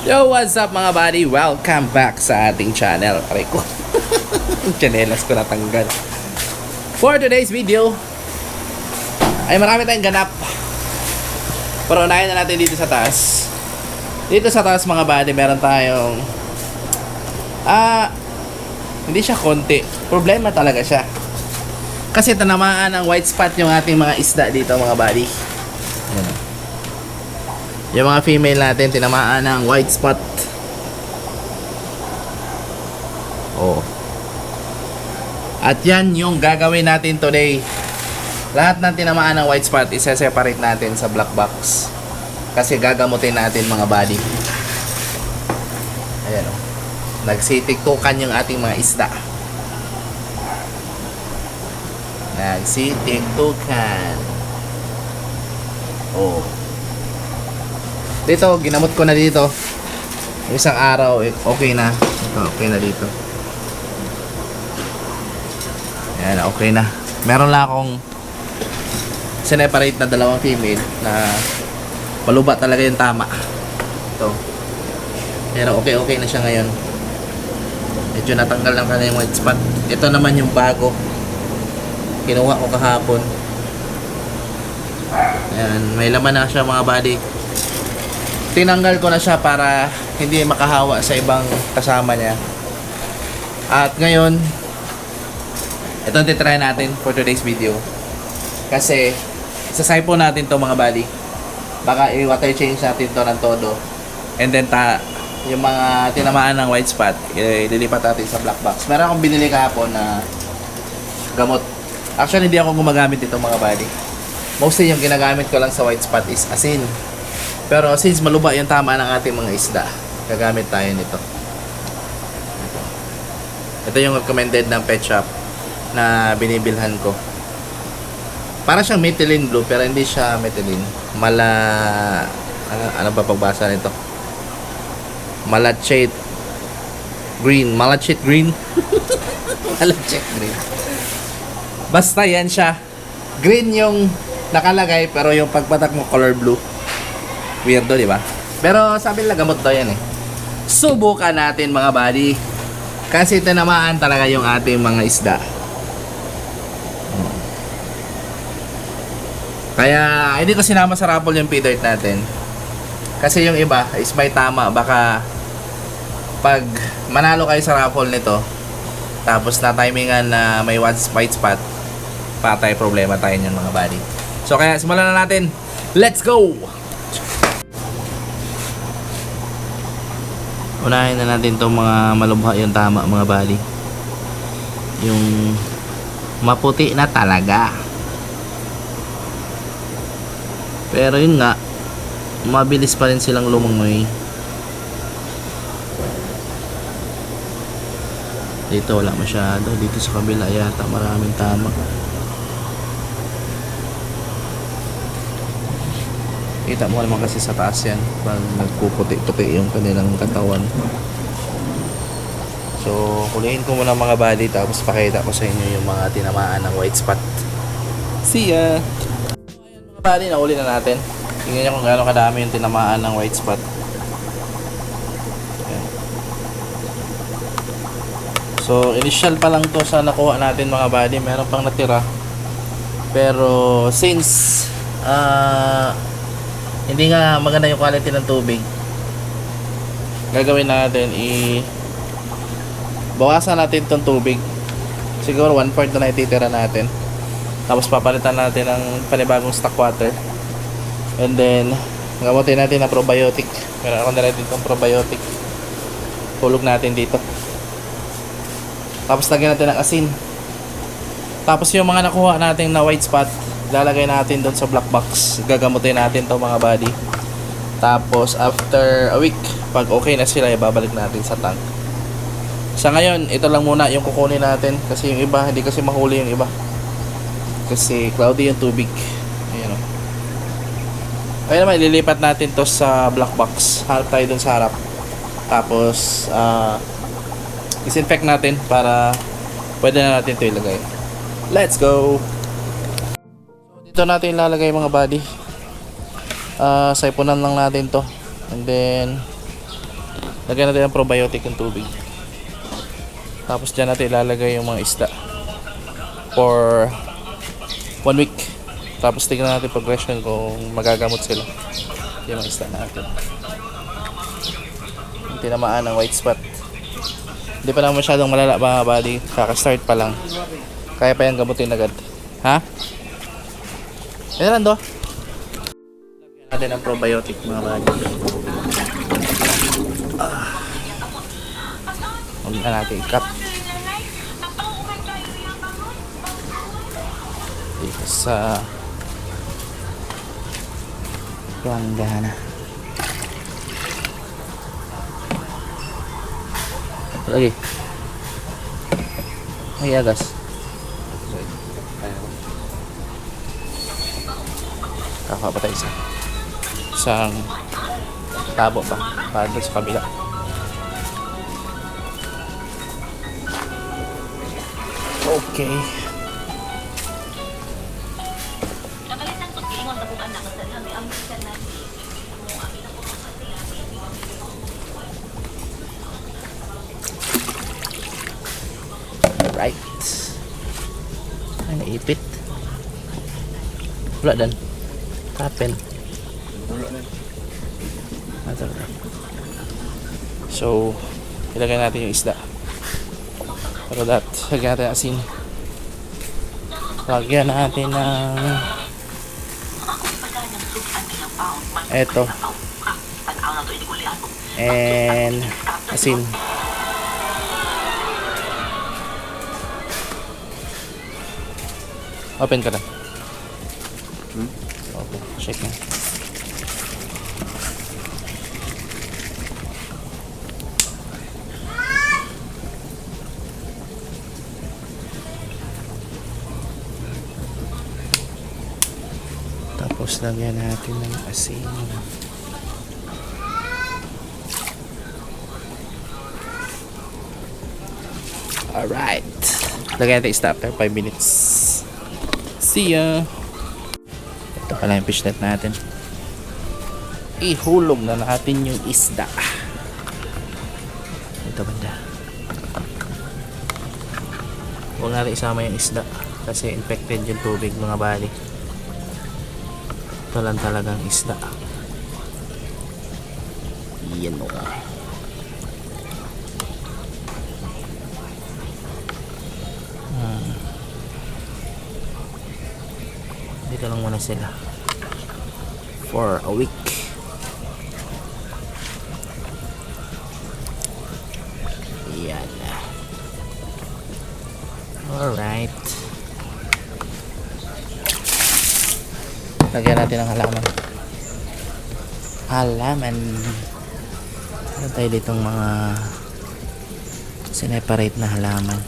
Yo, what's up mga buddy? Welcome back sa ating channel. Aray ko. Chanelas ko natanggal. For today's video, ay marami tayong ganap. Pero unahin na natin dito sa taas. Dito sa taas mga buddy, meron tayong ah hindi siya konti. Problema talaga siya. Kasi tanamaan ng white spot yung ating mga isda dito mga buddy. Ayan. Yung mga female natin tinamaan ng white spot. Oh. At yan yung gagawin natin today. Lahat ng tinamaan ng white spot, isa-separate natin sa black box. Kasi gagamutin natin mga body. Ayan o. Nagsitiktukan yung ating mga isda. Nagsitiktukan. Oh. Dito, ginamot ko na dito. Isang araw, eh, okay na. Ito, okay na dito. Ayan, okay na. Meron lang akong sineparate na dalawang female na paluba talaga yung tama. Ito. Pero okay, okay na siya ngayon. Medyo natanggal lang kanya yung white spot. Ito naman yung bago. Kinuha ko kahapon. Ayan, may laman na siya mga body tinanggal ko na siya para hindi makahawa sa ibang kasama niya. At ngayon, ito ang titry natin for today's video. Kasi, sasaypo natin to mga bali. Baka i-water change natin to ng todo. And then, ta yung mga tinamaan ng white spot, ililipat natin sa black box. Meron akong binili kahapon na gamot. Actually, hindi ako gumagamit ito mga bali. Mostly yung ginagamit ko lang sa white spot is asin. Pero since maluba yung tama ng ating mga isda, gagamit tayo nito. Ito. Yung recommended ng pet shop na binibilhan ko. Para siyang methylene blue pero hindi siya methylene. Mala ano, ano ba pagbasa nito? Malachate green, malachate green. malachate green. Basta yan siya. Green yung nakalagay pero yung pagpatak mo color blue. Weirdo, di ba? Pero sabi nila gamot daw yan eh. Subukan natin mga buddy. Kasi tinamaan talaga yung ating mga isda. Kaya hindi ko sinama sa raffle yung pay-dirt natin. Kasi yung iba is may tama. Baka pag manalo kayo sa raffle nito, tapos na timingan na may white white spot, patay problema tayo niyan mga buddy. So kaya simulan na natin. Let's go! Unahin na natin itong mga malubha yung tama mga bali. Yung maputi na talaga. Pero yun nga, mabilis pa rin silang lumangoy. Dito wala masyado. Dito sa kabila yata maraming tama. Kita mo naman kasi sa taas yan pag nagpuputi-puti yung kanilang katawan. So, kulihin ko muna mga body tapos pakita ko sa inyo yung mga tinamaan ng white spot. See ya! Mga body, nauli na natin. Tingnan nyo kung gaano kadami yung tinamaan ng white spot. So, initial pa lang to sa nakuha natin mga body. Meron pang natira. Pero, since ah hindi nga maganda yung quality ng tubig. Gagawin natin i bawasan natin tong tubig. Siguro 1 part na naititira natin. Tapos papalitan natin ng panibagong stock water. And then gamutin natin ng probiotic. Meron ako na rin ditong probiotic. Tulog natin dito. Tapos lagyan natin ng asin. Tapos yung mga nakuha natin na white spot lalagay natin doon sa black box. Gagamutin natin to mga body tapos after a week pag okay na sila ibabalik natin sa tank. Sa ngayon ito lang muna yung kukunin natin. Kasi yung iba hindi kasi mahuli yung iba. Kasi cloudy yung tubig. Ayun o ayun naman ililipat natin to sa black box. Harap tayo doon sa harap. Tapos uh, disinfect natin para pwede na natin ito ilagay. Let's go dito natin ilalagay mga body. Ah, saipunan lang natin 'to. And then Lagyan natin ng probiotic yung tubig. Tapos dyan natin ilalagay yung mga isda. For one week. Tapos tingnan natin progression kung magagamot sila. Yung mga isda natin. Yung tinamaan ng white spot. Hindi pa naman masyadong malala mga buddy. Kaka-start pa lang. Kaya pa yung gamutin agad. Ha? Yan lang do. Lagyan natin ng probiotic mga buddy. Ah. Huwag na natin i-cut. Dito sa Planggana. Lagi. Ay, agas. Kaka pa tayo isa. Isang tabo pa. Para doon sa kabila. Okay. Right. Ay, naipit. Wala dan. Kapen. Ah. So, ilagay natin yung isda. Pero that, lagyan natin asin. Lagyan natin ng... Eto. And asin. Open ka na. Check na. Tapos lagyan natin ng asin. Alright. Lagyan natin stop after 5 minutes. See ya! Pala yung fish net natin. Ihulog na natin yung isda. Ito banda. Huwag natin isama yung isda kasi infected yung tubig mga bali. Ito lang talagang isda. Yan o. Dito lang muna sila. For a week. Yan. Alright. Lagyan natin ng halaman. Halaman. Ano tayo ditong mga sineparate na halaman.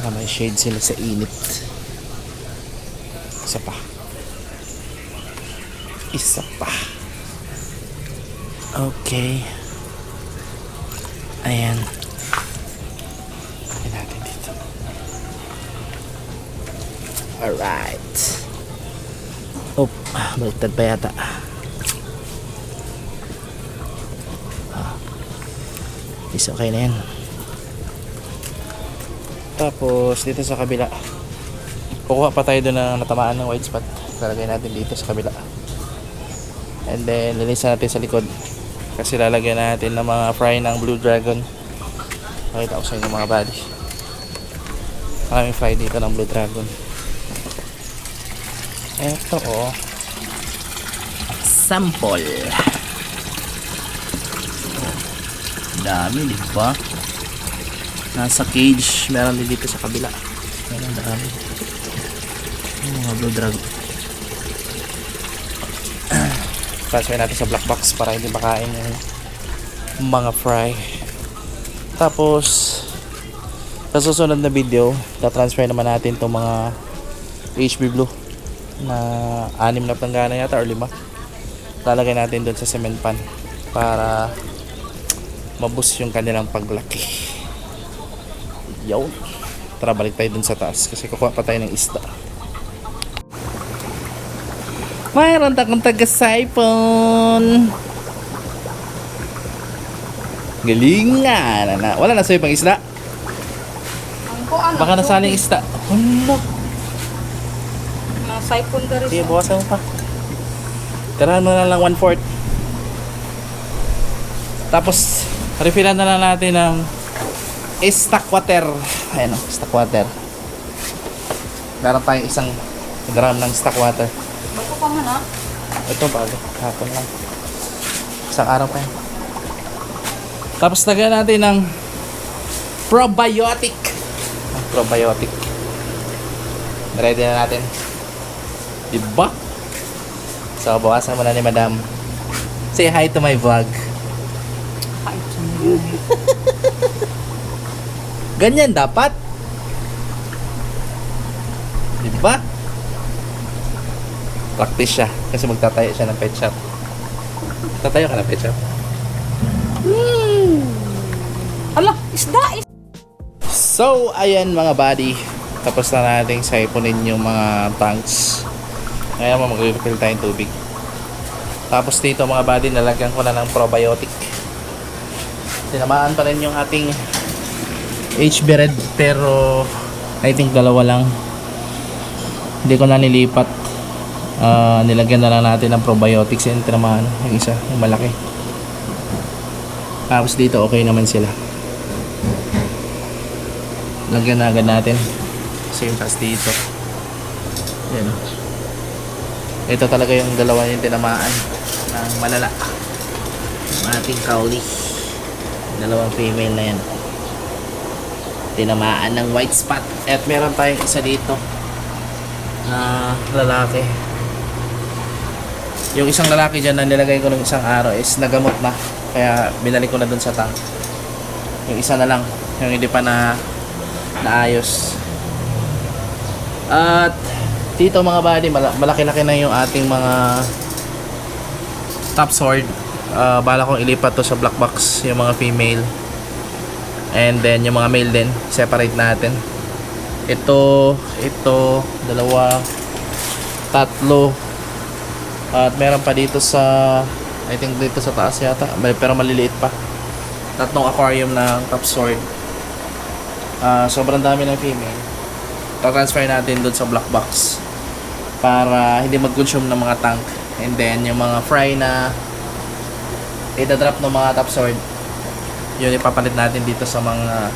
Para may shade sila sa init. Isa pa. Isa pa. Okay. Ayan. Lagyan natin dito. Alright. Oh, baliktad pa yata. Ah. Is okay na yan. Tapos dito sa kabila. Kukuha pa tayo doon ng natamaan ng white spot. Lalagay natin dito sa kabila. And then linisan natin sa likod. Kasi lalagyan natin ng mga fry ng blue dragon. Pakita ko sa inyo mga buddy. Maraming fry dito ng blue dragon. Eto oh. Sample. Dami, di ba? Nasa cage, meron din dito sa kabila. Meron dami. Mga blue dragon. Transfer natin sa black box para hindi makain yung mga fry. Tapos, sa susunod na video, tatransfer naman natin itong mga HB Blue na anim na planggana yata or lima. Lalagay natin doon sa cement pan para mabus yung kanilang paglaki. Yun. Tara, balik tayo dun sa taas kasi kukuha pa tayo ng isda. Mayroon takong taga-siphon. Galing nga. Na, na. Wala na sa'yo pang isda. Ano? Baka nasaling isda. Hala. Mga siphon ka rin. Sige, bawasan mo pa. Tirahan mo na lang one-fourth. Tapos, refillan na lang natin ng stock water. Ayan o, stock water. Meron tayong isang gram ng stock water. Bago pa man ha? Ito bago, hapon lang. Isang araw pa yan. Tapos lagyan natin ng probiotic. Probiotic. Ready na natin. Diba? So, bawasan mo na ni Madam. Say hi to my vlog. Kahit Ganyan dapat. Diba? Practice siya. Kasi magtatayo siya ng pet shop. Tatayo ka ng pet shop. Ala, isda is. So, ayan mga buddy. Tapos na nating saiponin yung mga tanks. Ngayon mag-refill tayong tubig. Tapos dito mga buddy, nalagyan ko na ng probiotic. Tinamaan pa rin yung ating HB Red pero I think dalawa lang. Hindi ko na nilipat. Ah, nilagyan na lang natin ng probiotics yung tinamaan. Yung isa, yung malaki. Tapos dito okay naman sila. Lagyan na agad natin. Same as dito. Yan ito talaga yung dalawa yung tinamaan ng malala. Ng ating kauli dalawang female na yan. Tinamaan ng white spot. At meron tayong isa dito na lalaki yung isang lalaki dyan na nilagay ko ng isang araw is nagamot na. Kaya binalik ko na dun sa tank. Yung isa na lang yung hindi pa na naayos. At dito mga buddy mala- malaki-laki na yung ating mga top sword. Ah, bala kong ilipat to sa black box yung mga female. And then yung mga male din separate natin. Ito ito dalawa tatlo at meron pa dito sa I think dito sa taas yata. Pero maliliit pa. Tatlong aquarium ng top sword. Ah, sobrang dami ng female. Transfer natin doon sa black box. Para hindi mag-consume ng mga tank. And then yung mga fry na itadrop ng mga top sword yun ipapalit natin dito sa mga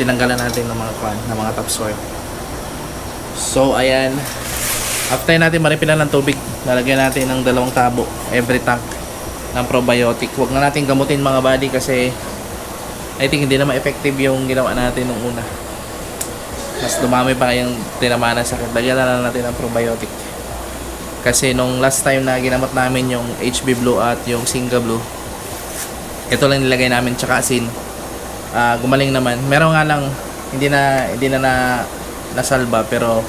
tinanggalan natin ng mga kwan ng mga top sword. So ayan after natin maripilan ng tubig lalagyan natin ng dalawang tabo every tank ng probiotic huwag na natin gamutin mga body kasi I think hindi naman effective yung ginawa natin nung una. Mas dumami pa yung tinamaan ng sakit. Lagyan na natin ng probiotic. Kasi nung last time na ginamot namin yung HB Blue at yung Singa Blue, ito lang nilagay namin tsaka asin. Ah, gumaling naman. Meron nga lang hindi na hindi na, na nasalba pero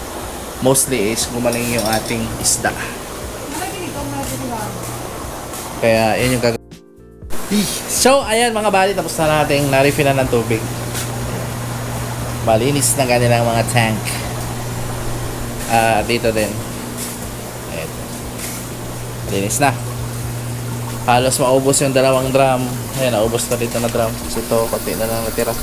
mostly is gumaling yung ating isda. Kaya yun yung gagawin. So, ayan mga bali, tapos na natin na-refillan ng tubig. Malinis na kanilang mga tank. Ah, dito din. Ayan. Malinis na. Halos maubos yung dalawang drum. Ayan, naubos na dito na drum. Kasi ito, konti na lang natira.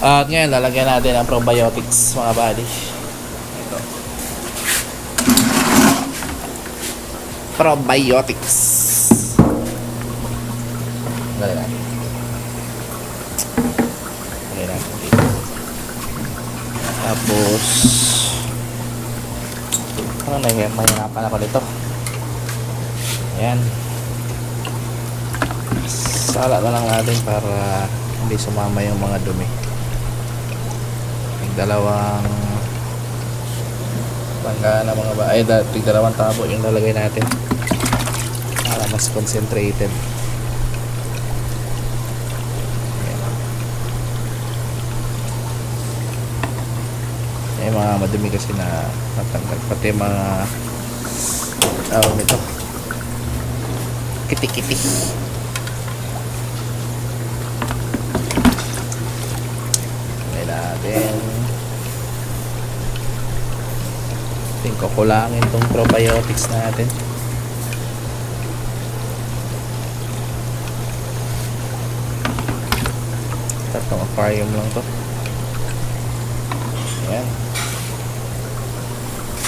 At ngayon, lalagyan natin ang probiotics, mga bali. Ito. Probiotics. Lagay natin. Tapos, parang may mahirapan ako dito. Ayan. Sala na lang natin para hindi sumama yung mga dumi. Dalawang bangga na mga ba ay dati dalawang tabo yung lalagay natin para mas concentrated May mga madumi kasi na natanggal. Pati mga tawag nito. Kiti-kiti. Natin. Think ko kulangin tong probiotics natin. Tatlong aquarium lang to. Ayan.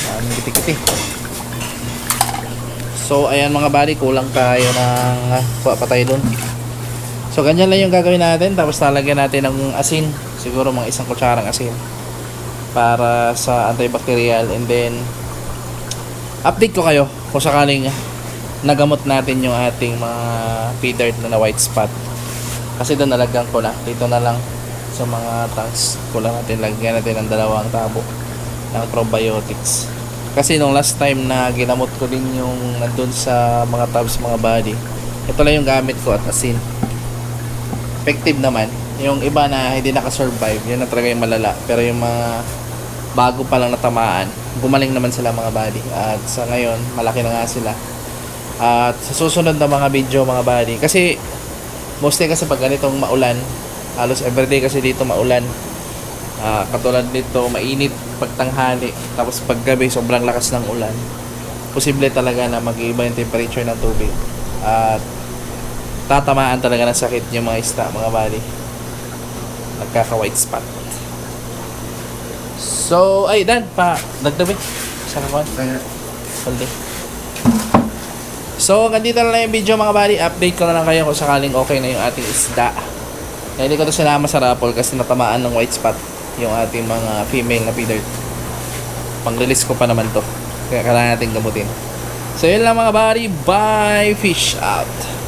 Maraming kiti-kiti. So, ayan mga buddy, kulang tayo ng uh, patay dun. So, ganyan lang yung gagawin natin. Tapos lalagyan natin ng asin. Siguro mga isang kutsarang asin. Para sa antibacterial. And then, update ko kayo kung sakaling nagamot natin yung ating mga pea dirt na, na white spot. Kasi doon nalagyan ko na. Dito na lang sa mga tanks. Kulang natin lagyan natin ng dalawang tabo ng probiotics. Kasi nung last time na ginamot ko din yung nandun sa mga tabs mga body, ito lang yung gamit ko at asin. Effective naman. Yung iba na hindi nakasurvive, yun na talaga yung malala. Pero yung mga bago pa lang natamaan, gumaling naman sila mga body. At sa ngayon, malaki na nga sila. At sa susunod na mga video mga body, kasi mostly kasi pag ganitong maulan, halos everyday kasi dito maulan. Ah, katulad nito, mainit pagtanghali, tapos paggabi sobrang lakas ng ulan. Posible talaga na mag-iiba yung temperature ng tubig. At tatamaan talaga ng sakit yung mga isda, mga bali. Nagkaka-white spot. So, ay, Dan, pa, nagdabi. Saan ako? Haldi. So, ganito na lang yung video mga bali. Update ko na lang kayo kung sakaling okay na yung ating isda. Kaya hindi ko to sinama sa raffle kasi natamaan ng white spot yung ating mga female na feeder. Pang-release ko pa naman to. Kaya kailangan natin gamutin. So, yun lang mga bari. Bye! Fish out!